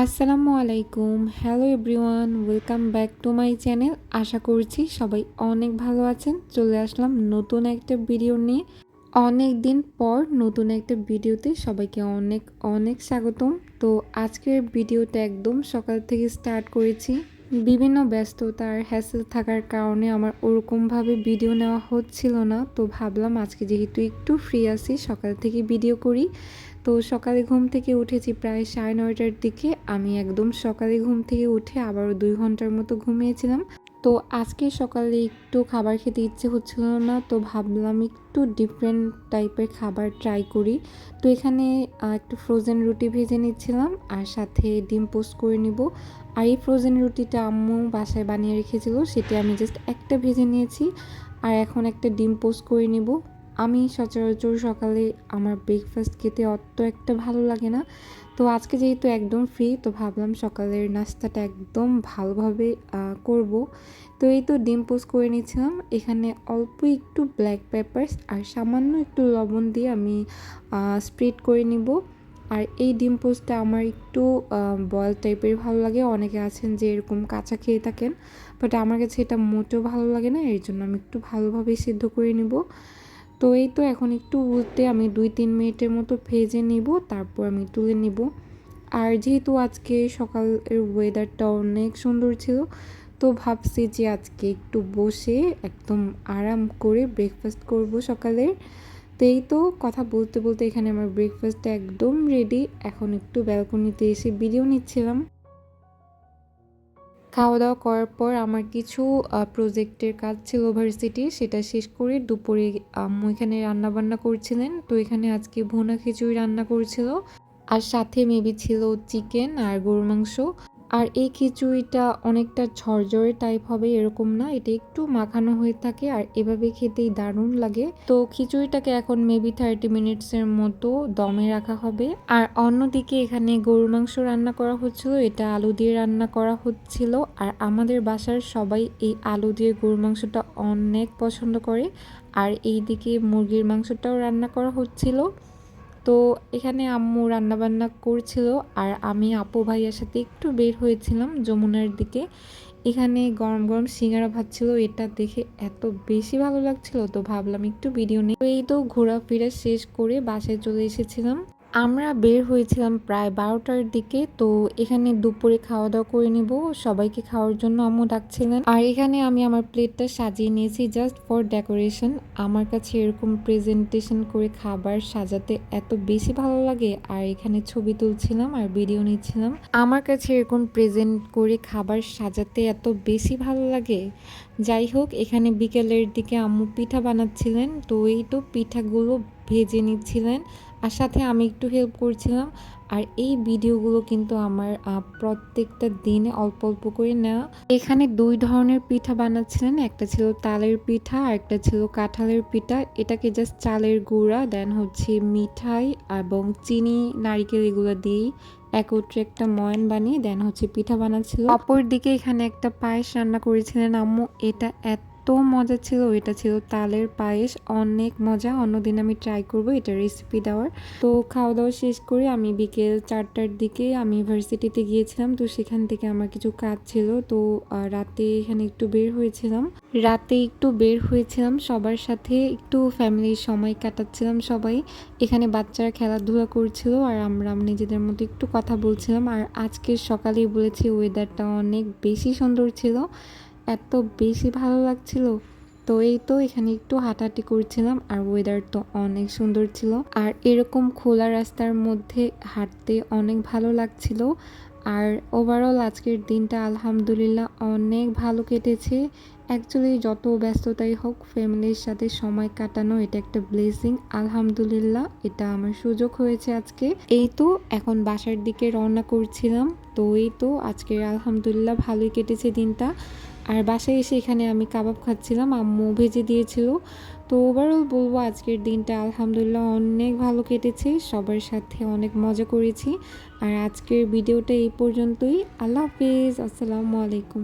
আসসালামু আলাইকুম। Hello everyone welcome back to my channel আশা করছি সবাই অনেক ভালো আছেন। চলে আসলাম নতুন একটা ভিডিও নিয়ে। অনেক দিন পর নতুন একটা ভিডিওতে সবাইকে অনেক অনেক স্বাগতম। তো আজকের ভিডিওটা একদম সকাল থেকে স্টার্ট করেছি। বিভিন্ন ব্যস্ততার হ্যাসেল থাকার কারণে আমার ওরকমভাবে ভিডিও নেওয়া হচ্ছিল না। তো ভাবলাম আজকে যেহেতু একটু ফ্রি আছি, সকাল থেকে ভিডিও করি। তো সকালে ঘুম থেকে উঠেছি প্রায় সাড়ে নয়টার দিকে। আমি একদম সকালে ঘুম থেকে উঠে আবারও দুই ঘণ্টার মতো ঘুমিয়েছিলাম। তো আজকে সকালে একটু খাবার খেতে ইচ্ছে হচ্ছিল না, তো ভাবলাম একটু ডিফারেন্ট টাইপের খাবার ট্রাই করি। তো এখানে একটু ফ্রোজেন রুটি ভেজে নিচ্ছিলাম আর সাথে ডিম পোস্ট করে নিব। আর এই ফ্রোজেন রুটিটা আম্মু বাসায় বানিয়ে রেখেছিল, সেটি আমি জাস্ট একটা ভেজে নিয়েছি। আর এখন একটা ডিম পোস্ট করে নিব। আমি সচরাচর সকালে আমার ব্রেকফাস্ট খেতে অত একটা ভালো লাগে না। তো আজকে যেহেতু একদম ফ্রি তো ভাবলাম সকালের নাস্তাটা একদম ভালোভাবে করব। তো এই তো ডিম পোস্ট করে নিয়েছিলাম। এখানে অল্প একটু ব্ল্যাক পেপার্স আর সামান্য একটু লবণ দিয়ে আমি স্প্রেড করে নিব। আর এই ডিম পোস্টটা আমার একটু বয়েল টাইপের ভালো লাগে। অনেকে আছেন যে এরকম কাঁচা খেয়ে থাকেন বাট আমার কাছে এটা মোটেও ভালো লাগে না। এর জন্য আমি একটু ভালোভাবে সিদ্ধ করে নিব। তো এই তো এখন একটু উল্টে আমি দুই তিন মিনিটের মতো ভেজে নিব, তারপর আমি তুলে নিব। আর যেহেতু আজকে সকালের ওয়েদারটা অনেক সুন্দর ছিল, তো ভাবছি যে আজকে একটু বসে একদম আরাম করে ব্রেকফাস্ট করব সকালের। তো এই তো কথা বলতে বলতে এখানে আমার ব্রেকফাস্টটা একদম রেডি এখন একটু ব্যালকনিতে এসে ভিডিও নিচ্ছিলাম। খাওয়া দাওয়া করার পর আমার কিছু প্রজেক্টের কাজ ছিল ভার্সিটি সেটা শেষ করে দুপুরে আম্মু রান্না বান্না করছিলেন। তো এখানে আজকে ভুনা খিচুড়ি রান্না করছিল। আর সাথে মেবি ছিল চিকেন আর গরুর মাংস। আর এই খিচুড়িটা অনেকটা ঝরঝরে টাইপ হবে, এরকম না। এটা একটু মাখানো হয়ে থাকে আর এভাবে খেতেই দারুণ লাগে। তো খিচুড়িটাকে এখন মেবি থার্টি মিনিটসের মতো দমে রাখা হবে। আর অন্যদিকে এখানে গরুর মাংস রান্না করা হচ্ছিল, এটা আলু দিয়ে রান্না করা হচ্ছিল। আর আমাদের বাসার সবাই এই আলু দিয়ে গরুর মাংসটা অনেক পছন্দ করে। আর এই দিকে মুরগির মাংসটাও রান্না করা হচ্ছিল। তো এখানে আম্মু রান্নাবান্না করছিল আর আমি আপু ভাইয়ার সাথে একটু বের হয়েছিলাম যমুনার দিকে। এখানে গরম গরম সিঙ্গারা ভাত ছিল, এটা দেখে এত বেশি ভালো লাগছিল তো ভাবলাম একটু ভিডিও নেই। এই তো ঘোরাফেরা শেষ করে বাসায় চলে এসেছিলাম। আমরা বের হয়েছিলাম প্রায় বারোটার দিকে, তো এখানে দুপুরে খাওয়া দাওয়া করে নিব। সবাইকে খাওয়ার জন্য আম্মু ডাকছিলেন। আর এখানে আমি আমার প্লেটটা সাজিয়ে নিয়েছি জাস্ট ফর ডেকোরেশন আমার কাছে এরকম প্রেজেন্টেশন করে খাবার সাজাতে এত বেশি ভালো লাগে। আর এখানে ছবি তুলছিলাম আর ভিডিও নিচ্ছিলাম। আমার কাছে এরকম প্রেজেন্ট করে খাবার সাজাতে এত বেশি ভালো লাগে। যাই হোক, এখানে বিকেলের দিকে আম্মু পিঠা বানাচ্ছিলেন। তো এই তো পিঠাগুলো ভেজে নিচ্ছিলেন আর সাথে আমি একটু হেল্প করছিলাম। আর এই ভিডিওগুলো কিন্তু আমার প্রত্যেকটা দিনে অল্প অল্প করে নেওয়া। এখানে দুই ধরনের পিঠা বানাচ্ছিলেন। একটা ছিল তালের পিঠা আর একটা ছিল কাঁঠালের পিঠা। এটাকে জাস্ট চালের গুঁড়া দেন হচ্ছে মিঠাই এবং চিনি, নারিকেল এগুলো দিয়েই একত্রে একটা ময়ন বানিয়ে দেন হচ্ছে পিঠা বানাচ্ছিল। অপর দিকে এখানে একটা পায়েস রান্না করেছিলেন আম্মু। এটা এত এত মজা ছিল, এটা ছিল তালের পায়েস, অনেক মজা। অন্যদিন আমি ট্রাই করব এটা রেসিপি দেওয়ার। তো খাওয়া দাওয়া শেষ করে আমি বিকেল চারটার দিকে আমি ইউনিভার্সিটিতে গিয়েছিলাম, তো সেখান থেকে আমার কিছু কাজ ছিল। তো রাতে এখানে একটু বের হয়েছিলাম। রাতে একটু বের হয়েছিলাম, সবার সাথে একটু ফ্যামিলির সময় কাটাচ্ছিলাম সবাই। এখানে বাচ্চারা খেলাধুলা করছিল আর আমরা নিজেদের মধ্যে একটু কথা বলছিলাম। আর আজকে সকালেই বলেছি ওয়েদারটা অনেক বেশি সুন্দর ছিল। এত বেশি ভালো লাগছিল। তো এই তো এখানে একটু হাঁটাহাঁটি করছিলাম আর ওয়েদার তো অনেক সুন্দর ছিল। আর এরকম খোলা রাস্তার মধ্যে হাঁটতে অনেক ভালো লাগছিল। আর ওভারঅল আজকের দিনটা আলহামদুলিল্লাহ অনেক ভালো কেটেছে। অ্যাকচুয়ালি যত ব্যস্ততাই হোক, ফ্যামিলির সাথে সময় কাটানো, এটা একটা ব্লেসিং আলহামদুলিল্লাহ, এটা আমার সুযোগ হয়েছে আজকে। এই তো, এখন বাসার দিকে রওনা করছিলাম, তো এই তো, আজকের আলহামদুলিল্লাহ ভালোই কেটেছে দিনটা। আর বাসায় এসে এখানে আমি কাবাব খাচ্ছিলাম, আম্মু ভেজে দিয়েছিল। তো ওভারঅল বলব আজকের দিনটা আলহামদুলিল্লাহ অনেক ভালো কেটেছে, সবার সাথে অনেক মজা করেছি। আর আজকের ভিডিওটা এই পর্যন্তই, আল্লাহ হাফিজ, আসসালামু আলাইকুম।